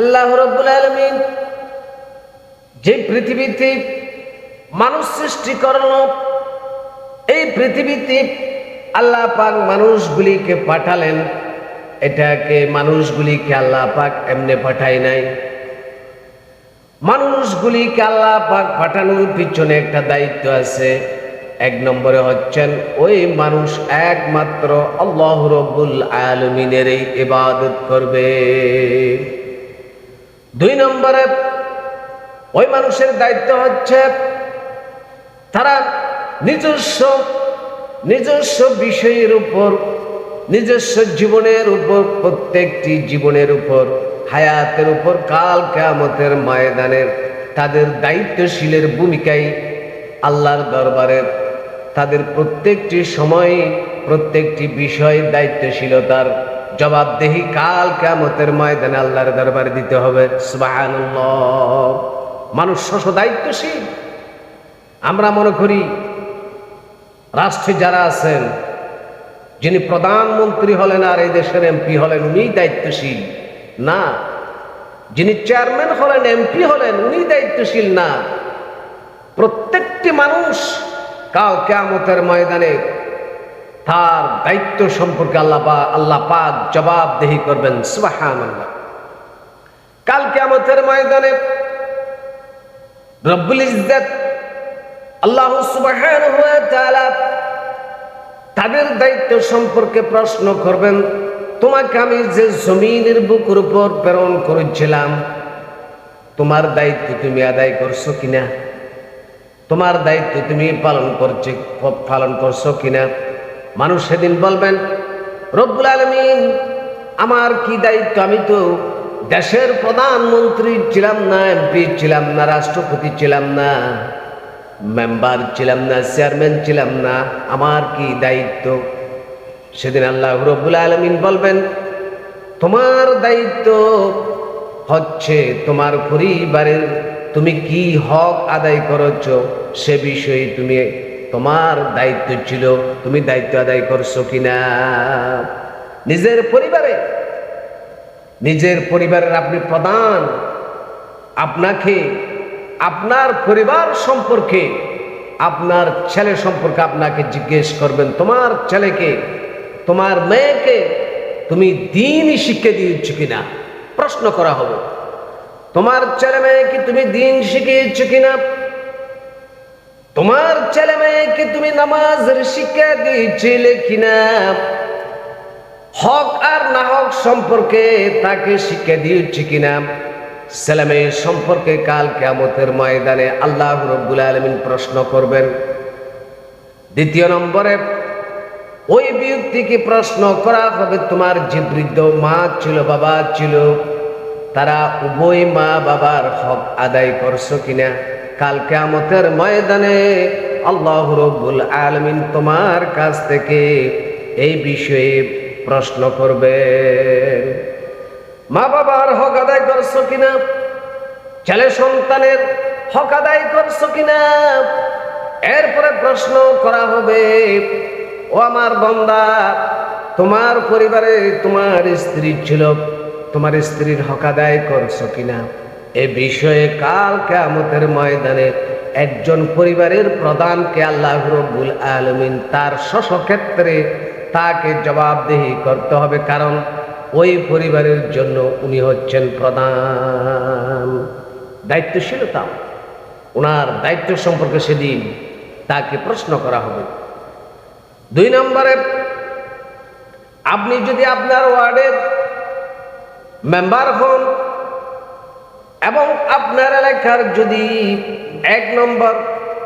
আল্লাহ রব্বুল আলমিন যে পৃথিবীতে মানুষ সৃষ্টি করল, এই পৃথিবীতে আল্লাহ পাক মানুষগুলিকে পাঠালেন। এটাকে মানুষগুলিকে আল্লাহ পাক এমনি পাঠায় নাই। মানুষগুলিকে আল্লাহ পাক পাঠানোর পিছনে একটা দায়িত্ব আছে। এক নম্বরে হচ্ছেন, ওই মানুষ একমাত্র আল্লাহ রব্বুল আলমিনের এই ইবাদত করবে। দুই নম্বরে, ওই মানুষের দায়িত্ব হচ্ছে তারা নিজস্ব নিজস্ব বিষয়ের উপর, নিজস্ব জীবনের উপর, প্রত্যেকটি জীবনের উপর, হায়াতের উপর, কাল কেয়ামতের ময়দানের তাদের দায়িত্বশীলের ভূমিকায় আল্লাহর দরবারের তাদের প্রত্যেকটি সময়, প্রত্যেকটি বিষয় দায়িত্বশীলতার জবাবদেহি কাল কেয়ামতের ময়দানে আল্লাহর দরবারে দিতে হবে। মানুষ শশ দায়িত্বশীল। আমরা মনে করি, রাষ্ট্রে যারা আছেন, যিনি প্রধানমন্ত্রী হলেন আর এই দেশের এমপি হলেন উনি দায়িত্বশীল। না, যিনি চেয়ারম্যান হলেন, এমপি হলেন উনি দায়িত্বশীল না। প্রত্যেকটি মানুষ কাল কেয়ামতের ময়দানে তার দায়িত্ব সম্পর্কে আল্লাহ আল্লাহ পাক জবাবদেহি করবেন সুবাহান আল্লাহ কাল কেয়ামতের ময়দানে রব্বুল ইজ্জত আল্লাহ তাআলা তাদের দায়িত্ব সম্পর্কে প্রশ্ন করবেন, তোমাকে আমি যে জমিনের বুকের উপর প্রেরণ করেছিলাম, তোমার দায়িত্ব তুমি আদায় করছ কিনা? তোমার দায়িত্ব তুমি পালন করছে পালন করছ কিনা? মানুষ সেদিন বলবেন, রব্বুল আলমিন, আমার কি দায়িত্ব? আমি তো দেশের প্রধানমন্ত্রী ছিলাম না, এমপি ছিলাম না, রাষ্ট্রপতি ছিলাম না, মেম্বার ছিলাম না, চেয়ারম্যান ছিলাম না, আমার কি দায়িত্ব? সেদিন আল্লাহ রব্বুল আলমিন বলবেন, তোমার দায়িত্ব হচ্ছে তোমার পরিবারের, তুমি কি হক আদায় করেছ সে বিষয়ে তুমি তোমার দায়িত্ব ছিল, তুমি দায়িত্ব আদায় করছ কিনা? নিজের পরিবারে, নিজের পরিবারের আপনি প্রধান। আপনাকে, আপনার পরিবার সম্পর্কে, আপনার ছেলে সম্পর্কে আপনাকে জিজ্ঞেস করবেন, তোমার ছেলেকে, তোমার মেয়েকে তুমি দিনই শিক্ষা দিয়েছ কিনা? প্রশ্ন করা হবে। তোমার ছেলে মেয়েকে তুমি দিন শিখিয়েছ কিনা? তোমার ছেলে মেয়েকে তুমি নামাজের শিক্ষা দিয়েছিলে কিনা? হক আর না হক সম্পর্কে তাকে শিক্ষা দিয়েছি কিনা? ছেলে সম্পর্কে কাল কেমতের ময়দানে আল্লাহ রব্বুল আলমিন প্রশ্ন করবেন। দ্বিতীয় নম্বরে, ওই ব্যক্তিকে প্রশ্ন করা হবে তোমার যে বৃদ্ধ মা ছিল, বাবা ছিল? তারা উভয় মা বাবার হক আদায় করছ কিনা? কাল কেমতের ময়দানে আল্লাহ রব্বুল আলমিন তোমার কাছ থেকে এই বিষয়ে প্রশ্ন করবে মা বাবার হক আদায় করছ কিনা? ছেলে সন্তানের হক আদায় করছ কিনা? এরপরে প্রশ্ন করা হবে, ও আমার বন্দা, তোমার পরিবারে তোমার স্ত্রী ছিল, তোমার স্ত্রীর হক আদায় করছ কিনা? এ বিষয়ে কাল কেমতের ময়দানে একজন পরিবারের প্রধানকে আল্লাহ রব্বুল আলমিন তার ক্ষেত্রে তাকে জবাবদেহি করতে হবে, কারণ ওই পরিবারের জন্য উনি হচ্ছেন প্রধান। দায়িত্বশীলতা ওনার দায়িত্ব সম্পর্কে সেদিন তাকে প্রশ্ন করা হবে। দুই নম্বরে, আপনি যদি আপনার ওয়ার্ডের মেম্বার হন এবং আপনার এলাকার যদি এক নম্বর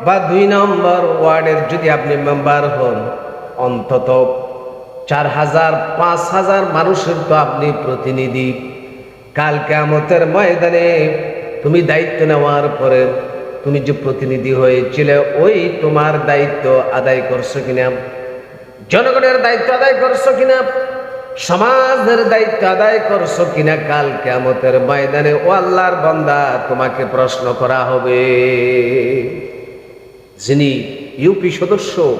বা দুই নম্বর ওয়ার্ডের যদি আপনি মেম্বার হন, অন্তত চার হাজার, পাঁচ হাজার মানুষের তো আপনি প্রতিনিধি। কাল কেমতের ময়দানে তুমি দায়িত্ব নেওয়ার পরে তুমি যে প্রতিনিধি হয়েছিলে, ওই তোমার দায়িত্ব আদায় করছ কিনা? জনগণের দায়িত্ব আদায় করছ কিনা? সমাজের দায়িত্ব আদায় করছ কিনা কাল কেমতের ময়দানে? ও আল্লাহর বন্দা, তোমাকে প্রশ্ন করা হবে। যিনি ইউপি সদস্য,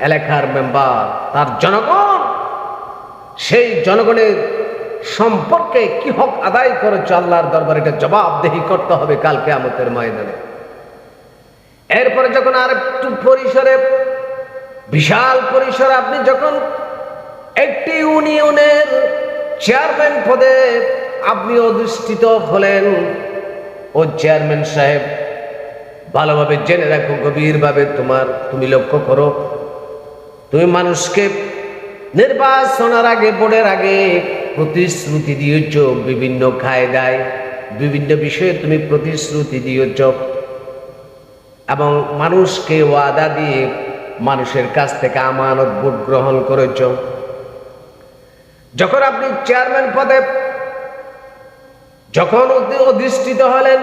এলাকার মেম্বার, তার জনগণ, সেই জনগণের সম্পর্কে কি হক আদায় করেছ আল্লাহর দরবারে? এটা জবাবদেহি করতে হবে কালকে আমতের ময়দানে। এরপরে যখন আর একটু পরিসরে, বিশাল পরিসরে আপনি যখন একটি ইউনিয়নের চেয়ারম্যান পদে আপনি অধিষ্ঠিত হলেন। ও চেয়ারম্যান সাহেব, ভালোভাবে জেনে রাখো, গভীরভাবে তোমার, তুমি লক্ষ্য করো। তুমি মানুষকে নির্বাচনের আগে বোর্ডের আগে প্রতিশ্রুতি দিয়েছ, বিভিন্ন কায়দায়, বিভিন্ন বিষয়ে তুমি প্রতিশ্রুতি দিয়েছ। এবং মানুষকে ওয়াদা দিয়ে মানুষের কাছ থেকে আমানত ভোট গ্রহণ করেছ। যখন আপনি চেয়ারম্যান পদে, যখন অধি- অধিষ্ঠিত হলেন,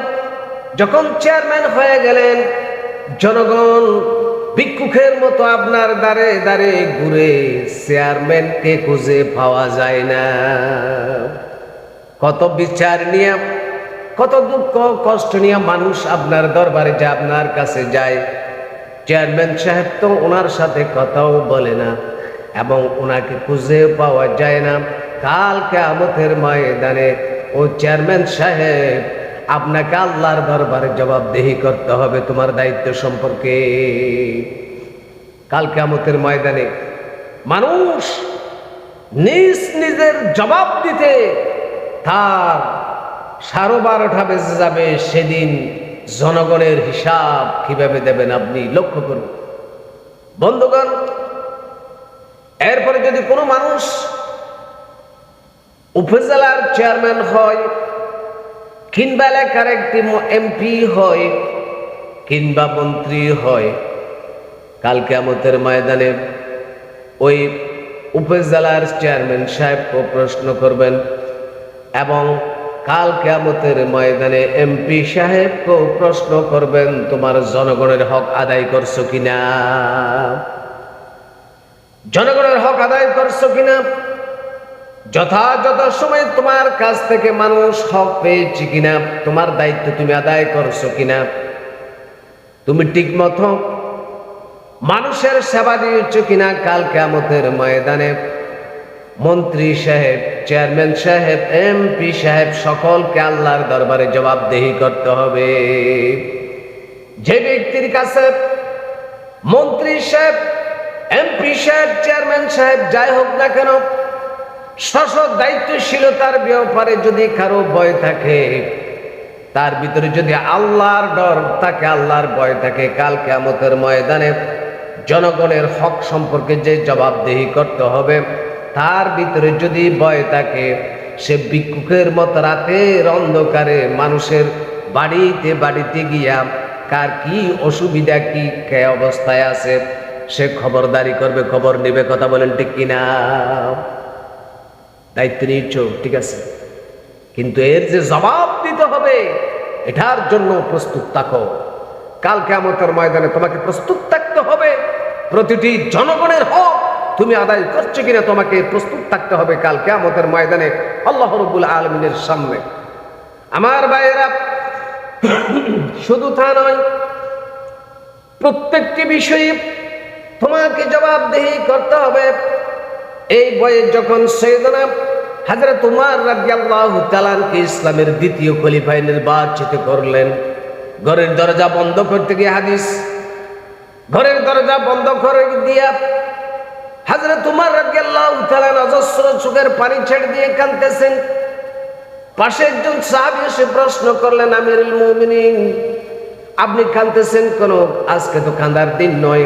যখন চেয়ারম্যান হয়ে গেলেন, জনগণ ভিক্ষুকের মতো আপনার দ্বারে দ্বারে ঘুরে চেয়ারম্যানকে খুঁজে পাওয়া যায় না। কত বিচার নিয়ে, কত দুঃখ, কষ্ট নিয়ে মানুষ আপনার দরবারে যায় আপনার কাছে যায়। চেয়ারম্যান সাহেব তো ওনার সাথে কথাও বলে না। এবং ওনাকে খুঁজে পাওয়া যায় না। কালকে আমতের ময়দানে ও চেয়ারম্যান সাহেব, আপনাকে আল্লাহর দরবারে জবাবদেহি করতে হবে তোমার দায়িত্ব সম্পর্কে। কালকে আমতের ময়দানে মানুষ নিজ নিজের জবাব দিতে তার সাড়ে বারোটা বেজে যাবে। সেদিন জনগণের হিসাব কীভাবে দেবেন আপনি লক্ষ্য করুন। বন্ধুগণ এরপরে যদি কোনো মানুষ উপজেলার চেয়ারম্যান হয়, কিংবা এলাকার একটি এমপি হয়, কিংবা মন্ত্রী হয় কালকে আমতের ময়দানে ওই উপজেলার চেয়ারম্যান সাহেবকে প্রশ্ন করবেন, এবং কাল কেয়ামতের ময়দানে এমপি সাহেবকেও প্রশ্ন করবেন, তোমার জনগণের হক আদায় করছ কিনা? জনগণের হক আদায় করছ কিনা? যথাযথ সময় তোমার কাছ থেকে মানুষ হক পেয়েছে কিনা? তোমার দায়িত্ব তুমি আদায় করছ কিনা? তুমি ঠিক মতো মানুষের সেবা দিয়েছ কিনা কাল কেয়ামতের ময়দানে? মন্ত্রী সাহেব, চেয়ারম্যান সাহেব, এমপি সাহেব, সকলকে আল্লাহর দরবারে জবাবদেহি করতে হবে। যে ব্যক্তির কাছে মন্ত্রী সাহেব এমপি সাহেব, চেয়ারম্যান সাহেব, যাই হোক না কেন শাসক দায়িত্বশীলতার ব্যাপারে যদি কারও ভয় থাকে, তার ভিতরে যদি আল্লাহর ডর থাকে, আল্লাহর ভয় থাকে, কাল কেমতের ময়দানে জনগণের হক সম্পর্কে যে জবাবদেহি করতে হবে, তার ভিতরে যদি ভয় থাকে, সে ভিক্ষুকের মতো রাতের অন্ধকারে মানুষের বাড়িতে বাড়িতে গিয়া কার কি অসুবিধা, কি, কে অবস্থায় আছে সে খবরদারি করবে, খবর নেবে, কথা বলেন ঠিক কিনা? দায়িত্ব নিয়েছ, ঠিক আছে। কিন্তু এর যে জবাব দিতে হবে, এটার জন্য প্রস্তুত থাকো। কাল কেমতের ময়দানে তোমাকে প্রস্তুত থাকতে হবে। প্রতিটি জনগণের হক তুমি আদায় করছ কিনা তোমাকে প্রস্তুত থাকতে হবে কাল কেমতের ময়দানে, আল্লাহ রবুল আলমিনের সামনে। আমার ভাইয়েরা, শুধু তা নয়, প্রত্যেকটি বিষয়ে তোমাকে জবাবদেহি করতে হবে। এই বয়ে যখন সৈয়দনা হাজরত উমার রাদিয়াল্লাহু তাআলাকে ইসলামের দ্বিতীয় খলিফায় নির্বাচিত করলেন, ঘরের দরজা বন্ধ করতে গিয়ে হাদিস, ঘরের দরজা বন্ধ করে দিয়া হাজরত উমার রাদিয়াল্লাহু তাআলা অজস্র চোখের পানি ছেড়ে দিয়ে কাঁদতেছেন। পাশে একজন সাহাবী এসে প্রশ্ন করলেন, আমিরুল মুমিনিন, আপনি কাঁদতেছেন কেন? আজকে তো কাঁদার দিন নয়।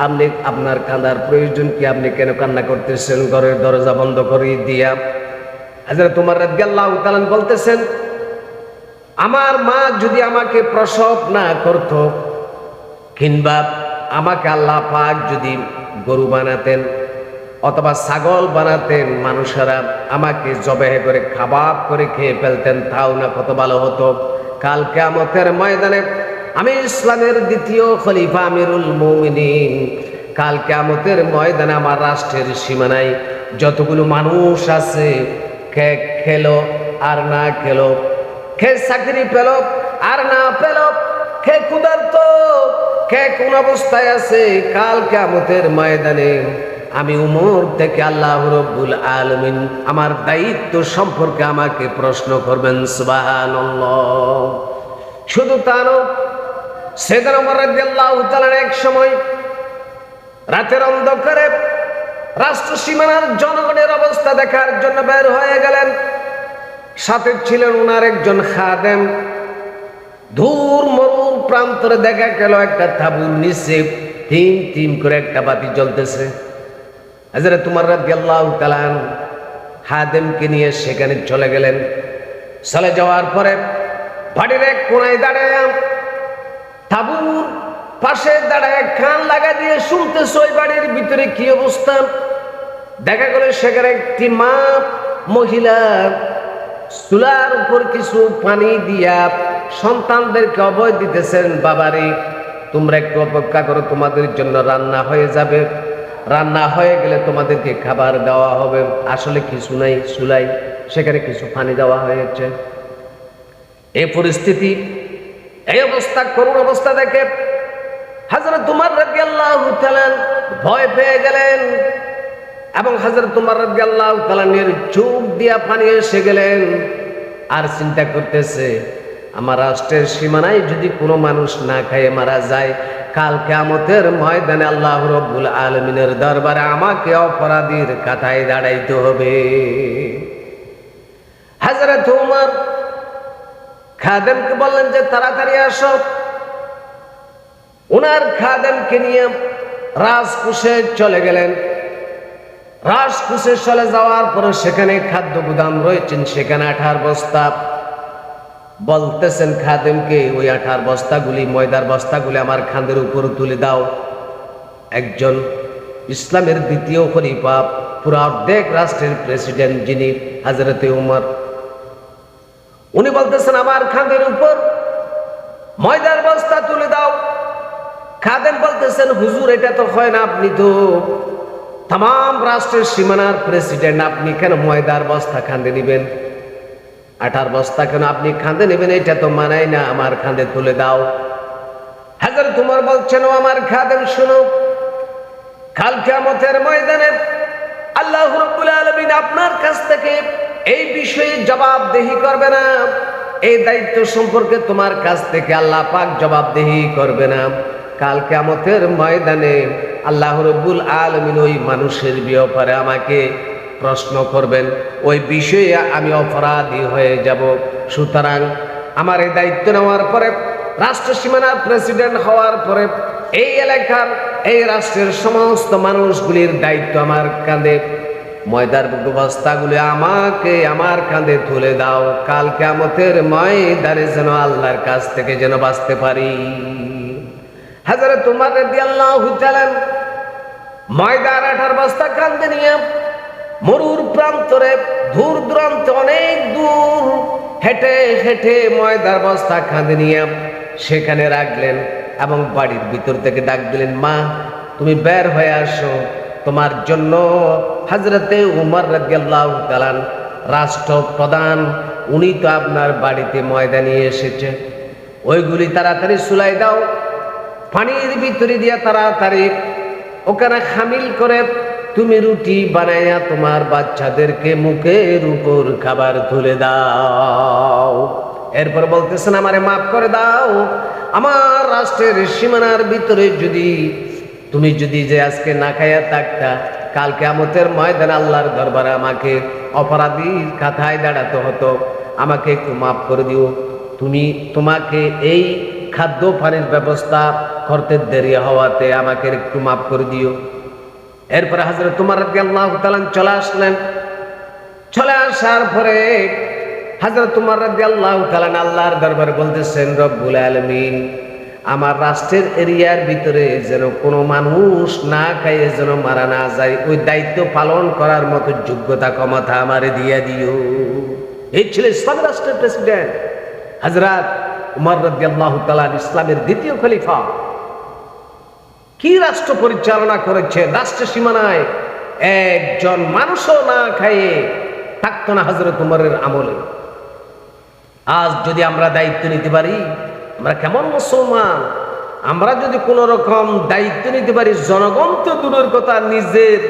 আপনি আপনার কাঁদার প্রয়োজন কি? আপনি কেন কান্না করতেছেন? ঘরের দরজা বন্ধ করে দিয়া। হাজরা তোমার তাআলা বলতেছেন, আমার মা যদি আমাকে প্রসব না করত, কিংবা আমাকে আল্লাহ পাক যদি গরু বানাতেন অথবা ছাগল বানাতেন, মানুষেরা আমাকে জবেহ করে খাবাব করে খেয়ে ফেলতেন, তাও না কত ভালো হতো। কাল কেয়ামতের ময়দানে আমি ইসলামের দ্বিতীয় খলিফা আমিরুল মৌমিনিন। কাল কেয়ামতের ময়দানে আমার রাষ্ট্রের সীমানায় যতগুলো মানুষ আছে, কে খেলো আর না খেলো খে চাকরি পেল আর না পেল খে ক্ষুধার্ত খে কোন অবস্থায় আছে, কাল কেয়ামতের ময়দানে আমি উমর থেকে আল্লাহ রব্বুল আলমিন আমার দায়িত্ব সম্পর্কে আমাকে প্রশ্ন করবেন সুবাহান শুধু তার রাজ্লাহ তালার এক সময় রাতের অন্ধকারে রাষ্ট্র সীমানার জনগণের অবস্থা দেখার জন্য বের হয়ে গেলেন। সাথে ছিলেন ওনার একজন খাদেম। দূর মরুর প্রান্তরে দেখা গেল একটা তাবুর নিচে তিন তিন করে একটা বাতি জ্বলতেছে। হাজারে তোমার রাজ্লাহ তালান হাদেমকে নিয়ে সেখানে চলে গেলেন। চলে যাওয়ার পরে বাড়ির এক কোনায় দাঁড়ায় তাবুর পাশে দাঁড়ায় কান লাগা দিয়ে শুনতেছে ওই বাড়ির ভিতরে কি অবস্থা? দেখা গেল সেখানে একটি মা, মহিলা, চুলার উপর কিছু পানি দিয়া সন্তানদেরকে অভয় দিতেছেন, বাবারে, তোমরা একটু অপেক্ষা করো, তোমাদের জন্য রান্না হয়ে যাবে। রান্না হয়ে গেলে তোমাদেরকে খাবার দেওয়া হবে। আসলে কিছু নাই চুলাই সেখানে কিছু পানি দেওয়া হয়েছে। এই পরিস্থিতি এই অবস্থা, করুণ অবস্থা দেখে হাজরত তোমার রাজি আল্লাহ ভয় পেয়ে গেলেন এবং হাজরত তোমার রাজি আল্লাহ তালানের চোখ দিয়া পানি এসে গেলেন। আর চিন্তা করতেছে, আমার রাষ্ট্রের সীমানায় যদি কোনো মানুষ না খাইয়ে মারা যায়, কাল কেমতের ময়দানে আল্লাহ রব্বুল আলমিনের দরবারে আমাকে অপরাধীর কাথায় দাঁড়াইতে হবে। হাজরত উমর খাদেমকে বললেন যে, তাড়াতাড়ি আসো। ওনার খাদেমকে নিয়ে রাজকুশে চলে গেলেন। রাজকুশে চলে যাওয়ার পরে সেখানে খাদ্য গুদাম রয়েছেন, সেখানে আঠার বস্তা। বলতেছেন, খাদেমকে ওই আঠার বস্তাগুলি, ময়দার বস্তাগুলি আমার খান্দের উপর তুলে দাও। একজন ইসলামের দ্বিতীয় খলিফা, পুরো অর্ধেক রাষ্ট্রের প্রেসিডেন্ট যিনি, হাজরতে উমর উনি বলতেছেন, আমার খাঁদের উপর ময়দার বস্তা তুলে দাও। খাদেন বলতেছেন, হুজুর, এটা তো হয় না আপনি তো তাম রাষ্ট্রের সীমানার প্রেসিডেন্ট আপনি কেন ময়দার বস্তা খান্দে নিবেন? আটার বস্তা কেন আপনি খান্দে নেবেন, এটা তো মানাই না, আমার খান্দে তুলে দাও। হাজার তোমার বলছেন আমার খাদেম, শুনো, কাল কেমতের ময়দানে আল্লাহ রব্বুল আলমিন আপনার কাছ থেকে এই বিষয়ে জবাবদেহি করবে না। এই দায়িত্ব সম্পর্কে তোমার কাছ থেকে আল্লাহ পাক জবাবদেহি করবে না। কাল কেমতের ময়দানে আল্লাহ রব্বুল আলমিন ওই মানুষের ব্যাপারে আমাকে প্রশ্ন করবেন। ওই বিষয়ে আমি অপরাধী হয়ে যাব। সুতরাং আমার এই দায়িত্ব নেওয়ার পরে, রাষ্ট্র সীমানার প্রেসিডেন্ট হওয়ার পরে এই এলাকার, এই রাষ্ট্রের সমস্ত মানুষগুলির দায়িত্ব আমার কাঁধে। ময়দার বস্তাগুলি আমাকে আমার কাঁধে তুলে দাও। কাল কেমতের ময়দারে যেন আল্লাহর কাছ থেকে যেন বাঁচতে পারি। হাজারে তোমার আল্লাহ ময়দার আঠার বস্তা কান্দে নিয়ে মরুর প্রান্তরে দূর দূরান্ত অনেক দূর হেঁটে হেঁটে ময়দার বস্তা কাঁদে নিয়ে সেখানে রাখলেন এবং বাড়ির ভিতর থেকে ডাক দিলেন, মা, তুমি বের হয়ে আসো। তোমার জন্য হাজরতে উমর রাজিয়াল্লাহ তালান রাষ্ট্রপ্রধান, উনি তো আপনার বাড়িতে ময়দা নিয়ে এসেছে। ওইগুলি তাড়াতাড়ি সুলাই দাও। পানির ভিতরে দিয়া তাড়াতাড়ি ওখানে খামিল করে তুমি রুটি বানাইয়া তোমার বাচ্চাদেরকে মুখের উপর খাবার তুলে দাও। এরপর বলতেছেন, আমারে মাফ করে দাও। আমার রাষ্ট্রের সীমানার ভিতরে যদি তুমি যদি যে আজকে না খাইয়া থাকতা কালকে আমতের ময়দান আল্লাহর দরবারে আমাকে অপরাধীর কাথায় দাঁড়াতে হতো। আমাকে একটু মাফ করে দিও। তুমি তোমাকে এই খাদ্য পানির ব্যবস্থা করতে দেরি হওয়াতে আমাকে একটু মাফ করে দিও। এরপরে হাজরে তোমার আল্লাহ তালান চলে আসলেন। চলে আসার পরে হাজরত তোমার আল্লাহ তালান আল্লাহর দরবারে বলতেছেন, রব্বুল আলমিন আমার রাষ্ট্রের এরিয়ার ভিতরে যেন কোনো মানুষ না খাইয়ে যেন মারা না যায়, ওই দায়িত্ব পালন করার মতো যোগ্যতা ক্ষমতা আমারে দিয়ে দিও। এই ছিল ইসলামী রাষ্ট্রের প্রেসিডেন্ট। হাজরাত উমর তালান ইসলামের দ্বিতীয় খলিফা। কি রাষ্ট্র পরিচালনা করেছে রাষ্ট্র সীমানায়? একজন মানুষও না খাইয়ে থাকতো না হজরত উমরের আমলে। আজ যদি আমরা দায়িত্ব নিতে পারি আমরা কেমন মুসলমান? আমরা যদি কোনো রকম দায়িত্ব নিতে পারি, জনগণ তো দূরের কথা, নিজের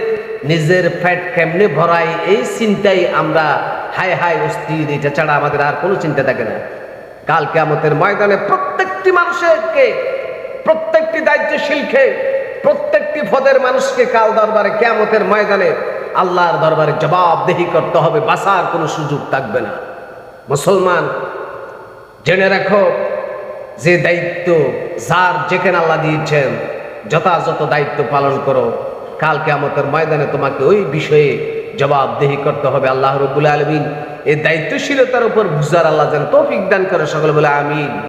নিজের ফ্যাট কেমনে ভরাই এই চিন্তাই আমরা হাই হাই অস্থির, এটা ছাড়া আমাদের আর কোনো চিন্তা থাকে না। কাল কেমতের ময়দানে প্রত্যেকটি মানুষকে, প্রত্যেকটি দায়িত্বশীলকে প্রত্যেকটি পদের মানুষকে কাল দরবারে কেমতের ময়দানে আল্লাহর দরবারে জবাবদেহি করতে হবে বাসার কোনো সুযোগ থাকবে না। মুসলমান, জেনে রাখো যে দায়িত্ব যার যেখানে আল্লাহ দিয়েছেন, যথাযথ দায়িত্ব পালন করো। কালকে আমাদের ময়দানে তোমাকে ওই বিষয়ে জবাবদেহি করতে হবে আল্লাহ রবুল আলমিন। এই দায়িত্বশীলতার উপর বুঝার আল্লাহ যেন তৌফিক দান করে সকলে বলে আমিন।